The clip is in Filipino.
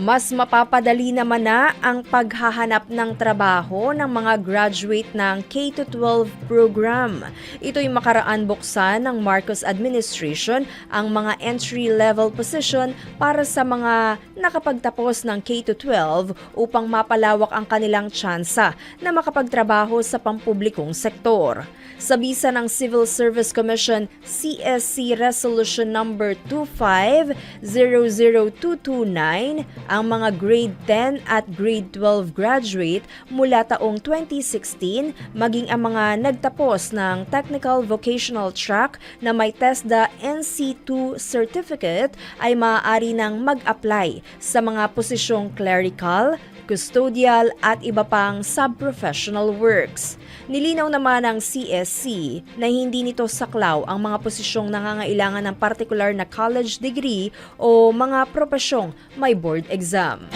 Mas mapapadali naman na ang paghahanap ng trabaho ng mga graduate ng K-12 program. Ito'y makaraan buksan ng Marcos administration ang mga entry-level position para sa mga nakapagtapos ng K-12 upang mapalawak ang kanilang tsansa na makapagtrabaho sa pampublikong sektor. Sa bisa ng Civil Service Commission CSC Resolution Number 2500229, ang mga grade 10 at grade 12 graduate mula taong 2016 maging ang mga nagtapos ng technical vocational track na may TESDA NC2 certificate ay maaari nang mag-apply sa mga posisyong clerical, custodial at iba pang sub-professional works. Nilinaw naman ng CSC na hindi nito saklaw ang mga posisyong nangangailangan ng particular na college degree o mga propesyong may board exam.